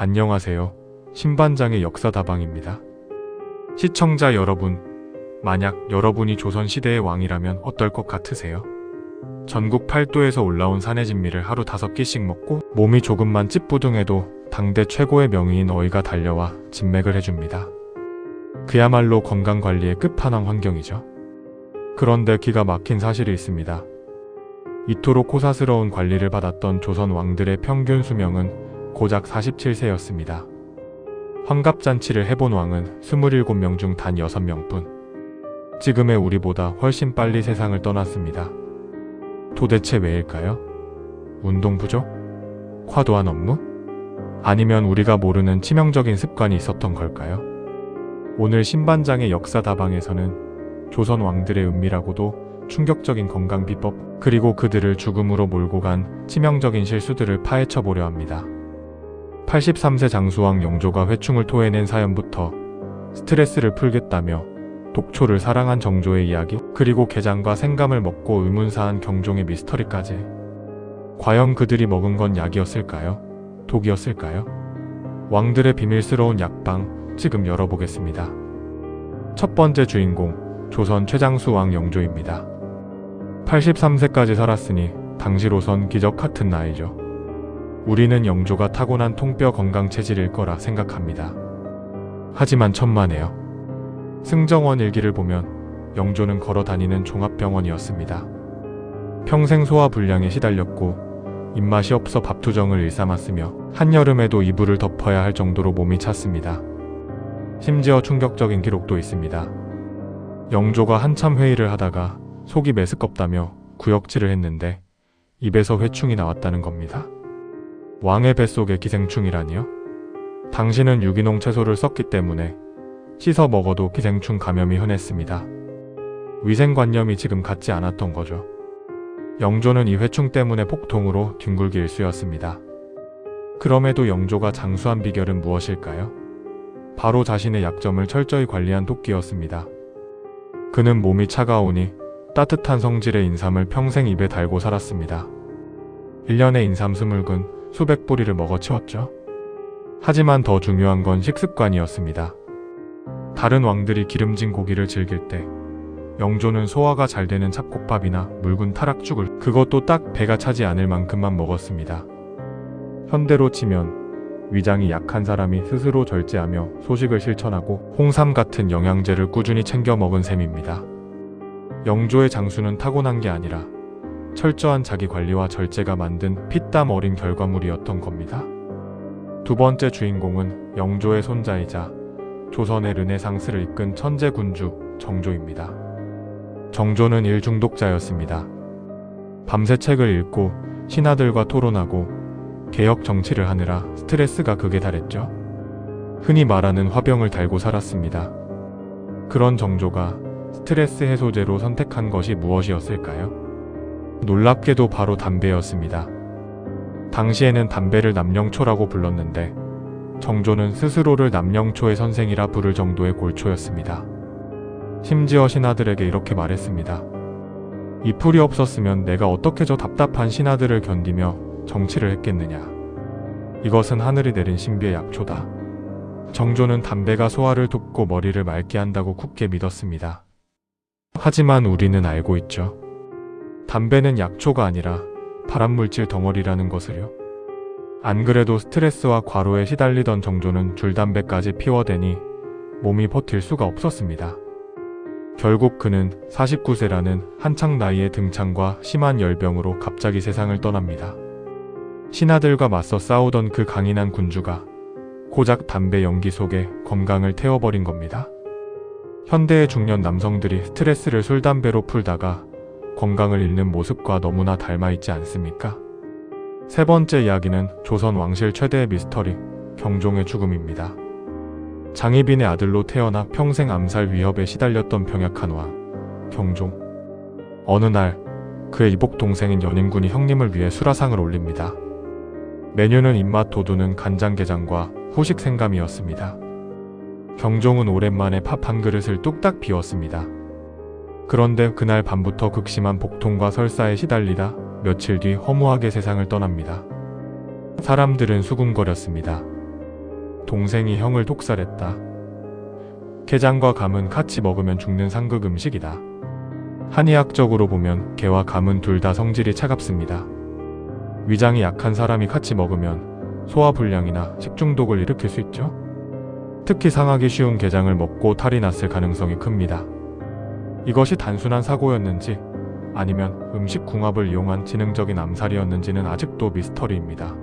안녕하세요. 신반장의 역사다방입니다. 시청자 여러분, 만약 여러분이 조선시대의 왕이라면 어떨 것 같으세요? 전국 팔도에서 올라온 산해진미를 하루 다섯 끼씩 먹고 몸이 조금만 찌뿌둥해도 당대 최고의 명의인 어이가 달려와 진맥을 해줍니다. 그야말로 건강관리의 끝판왕 환경이죠. 그런데 기가 막힌 사실이 있습니다. 이토록 호사스러운 관리를 받았던 조선 왕들의 평균 수명은 고작 47세였습니다. 환갑잔치를 해본 왕은 27명 중 단 6명뿐. 지금의 우리보다 훨씬 빨리 세상을 떠났습니다. 도대체 왜일까요? 운동 부족? 과도한 업무? 아니면 우리가 모르는 치명적인 습관이 있었던 걸까요? 오늘 신반장의 역사 다방에서는 조선 왕들의 은밀하고도 충격적인 건강 비법 그리고 그들을 죽음으로 몰고 간 치명적인 실수들을 파헤쳐 보려 합니다. 83세 장수왕 영조가 회충을 토해낸 사연부터 스트레스를 풀겠다며 독초를 사랑한 정조의 이야기 그리고 게장과 생감을 먹고 의문사한 경종의 미스터리까지 과연 그들이 먹은 건 약이었을까요? 독이었을까요? 왕들의 비밀스러운 약방 지금 열어보겠습니다. 첫 번째 주인공 조선 최장수 왕 영조입니다. 83세까지 살았으니 당시로선 기적 같은 나이죠. 우리는 영조가 타고난 통뼈 건강 체질일 거라 생각합니다. 하지만 천만에요. 승정원 일기를 보면 영조는 걸어 다니는 종합병원이었습니다. 평생 소화 불량에 시달렸고 입맛이 없어 밥투정을 일삼았으며 한여름에도 이불을 덮어야 할 정도로 몸이 찼습니다. 심지어 충격적인 기록도 있습니다. 영조가 한참 회의를 하다가 속이 메스껍다며 구역질을 했는데 입에서 회충이 나왔다는 겁니다. 왕의 뱃속에 기생충이라니요? 당신은 유기농 채소를 썼기 때문에 씻어 먹어도 기생충 감염이 흔했습니다. 위생관념이 지금 같지 않았던 거죠. 영조는 이 회충 때문에 폭통으로 뒹굴기 일쑤였습니다. 그럼에도 영조가 장수한 비결은 무엇일까요? 바로 자신의 약점을 철저히 관리한 도끼였습니다. 그는 몸이 차가우니 따뜻한 성질의 인삼을 평생 입에 달고 살았습니다. 1년에 인삼 스물근 수백 뿌리를 먹어 치웠죠. 하지만 더 중요한 건 식습관이었습니다. 다른 왕들이 기름진 고기를 즐길 때 영조는 소화가 잘 되는 잡곡밥이나 묽은 타락죽을 그것도 딱 배가 차지 않을 만큼만 먹었습니다. 현대로 치면 위장이 약한 사람이 스스로 절제하며 소식을 실천하고 홍삼 같은 영양제를 꾸준히 챙겨 먹은 셈입니다. 영조의 장수는 타고난 게 아니라 철저한 자기 관리와 절제가 만든 피땀 어린 결과물이었던 겁니다. 두 번째 주인공은 영조의 손자이자 조선의 르네상스를 이끈 천재 군주 정조입니다. 정조는 일 중독자였습니다. 밤새 책을 읽고 신하들과 토론하고 개혁 정치를 하느라 스트레스가 극에 달했죠. 흔히 말하는 화병을 달고 살았습니다. 그런 정조가 스트레스 해소제로 선택한 것이 무엇이었을까요? 놀랍게도 바로 담배였습니다. 당시에는 담배를 남령초라고 불렀는데 정조는 스스로를 남령초의 선생이라 부를 정도의 골초였습니다. 심지어 신하들에게 이렇게 말했습니다. 이 풀이 없었으면 내가 어떻게 저 답답한 신하들을 견디며 정치를 했겠느냐. 이것은 하늘이 내린 신비의 약초다. 정조는 담배가 소화를 돕고 머리를 맑게 한다고 굳게 믿었습니다. 하지만 우리는 알고 있죠. 담배는 약초가 아니라 발암물질 덩어리라는 것을요. 안 그래도 스트레스와 과로에 시달리던 정조는 줄담배까지 피워대니 몸이 버틸 수가 없었습니다. 결국 그는 49세라는 한창 나이의 등창과 심한 열병으로 갑자기 세상을 떠납니다. 신하들과 맞서 싸우던 그 강인한 군주가 고작 담배 연기 속에 건강을 태워버린 겁니다. 현대의 중년 남성들이 스트레스를 술, 담배로 풀다가 건강을 잃는 모습과 너무나 닮아 있지 않습니까? 세 번째 이야기는 조선 왕실 최대의 미스터리, 경종의 죽음입니다. 장희빈의 아들로 태어나 평생 암살 위협에 시달렸던 병약한 왕, 경종. 어느 날 그의 이복 동생인 연인군이 형님을 위해 수라상을 올립니다. 메뉴는 입맛 돋우는 간장게장과 후식 생감이었습니다. 경종은 오랜만에 밥 한 그릇을 뚝딱 비웠습니다. 그런데 그날 밤부터 극심한 복통과 설사에 시달리다 며칠 뒤 허무하게 세상을 떠납니다. 사람들은 수군거렸습니다. 동생이 형을 독살했다. 게장과 감은 같이 먹으면 죽는 상극 음식이다. 한의학적으로 보면 게와 감은 둘 다 성질이 차갑습니다. 위장이 약한 사람이 같이 먹으면 소화불량이나 식중독을 일으킬 수 있죠. 특히 상하기 쉬운 게장을 먹고 탈이 났을 가능성이 큽니다. 이것이 단순한 사고였는지 아니면 음식 궁합을 이용한 지능적인 암살이었는지는 아직도 미스터리입니다.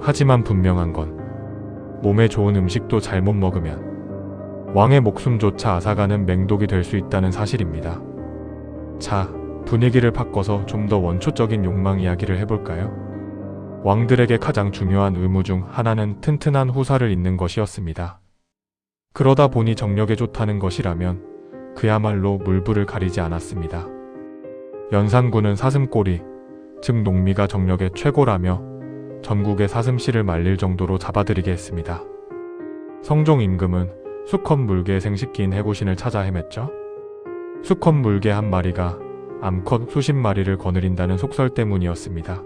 하지만 분명한 건 몸에 좋은 음식도 잘못 먹으면 왕의 목숨조차 앗아가는 맹독이 될 수 있다는 사실입니다. 자, 분위기를 바꿔서 좀 더 원초적인 욕망 이야기를 해볼까요? 왕들에게 가장 중요한 의무 중 하나는 튼튼한 후사를 잇는 것이었습니다. 그러다 보니 정력에 좋다는 것이라면 그야말로 물불을 가리지 않았습니다. 연산군은 사슴꼬리, 즉 농미가 정력의 최고라며 전국의 사슴씨를 말릴 정도로 잡아들이게 했습니다. 성종 임금은 수컷 물개 생식기인 해고신을 찾아 헤맸죠. 수컷 물개 한 마리가 암컷 수십 마리를 거느린다는 속설 때문이었습니다.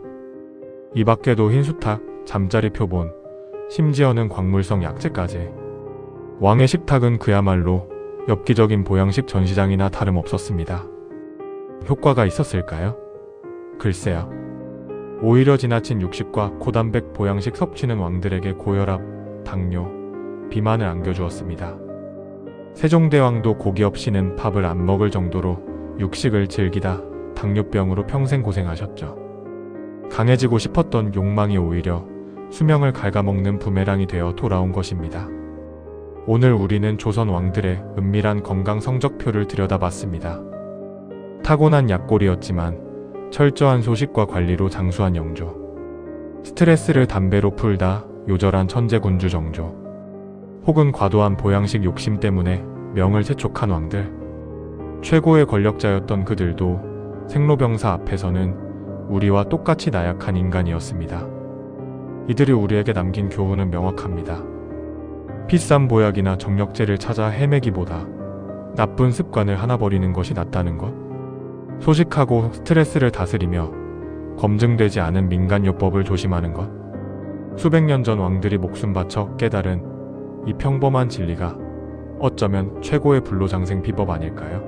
이 밖에도 흰수탉, 잠자리 표본, 심지어는 광물성 약재까지. 왕의 식탁은 그야말로 엽기적인 보양식 전시장이나 다름없었습니다. 효과가 있었을까요? 글쎄요. 오히려 지나친 육식과 고단백 보양식 섭취는 왕들에게 고혈압, 당뇨, 비만을 안겨주었습니다. 세종대왕도 고기 없이는 밥을 안 먹을 정도로 육식을 즐기다 당뇨병으로 평생 고생하셨죠. 강해지고 싶었던 욕망이 오히려 수명을 갉아먹는 부메랑이 되어 돌아온 것입니다. 오늘 우리는 조선 왕들의 은밀한 건강 성적표를 들여다봤습니다. 타고난 약골이었지만 철저한 소식과 관리로 장수한 영조. 스트레스를 담배로 풀다 요절한 천재 군주 정조. 혹은 과도한 보양식 욕심 때문에 명을 재촉한 왕들. 최고의 권력자였던 그들도 생로병사 앞에서는 우리와 똑같이 나약한 인간이었습니다. 이들이 우리에게 남긴 교훈은 명확합니다. 비싼 보약이나 정력제를 찾아 헤매기보다 나쁜 습관을 하나 버리는 것이 낫다는 것. 소식하고 스트레스를 다스리며 검증되지 않은 민간요법을 조심하는 것. 수백 년 전 왕들이 목숨 바쳐 깨달은 이 평범한 진리가 어쩌면 최고의 불로장생 비법 아닐까요?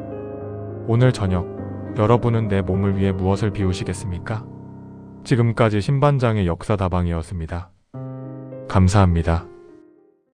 오늘 저녁 여러분은 내 몸을 위해 무엇을 비우시겠습니까? 지금까지 신반장의 역사다방이었습니다. 감사합니다.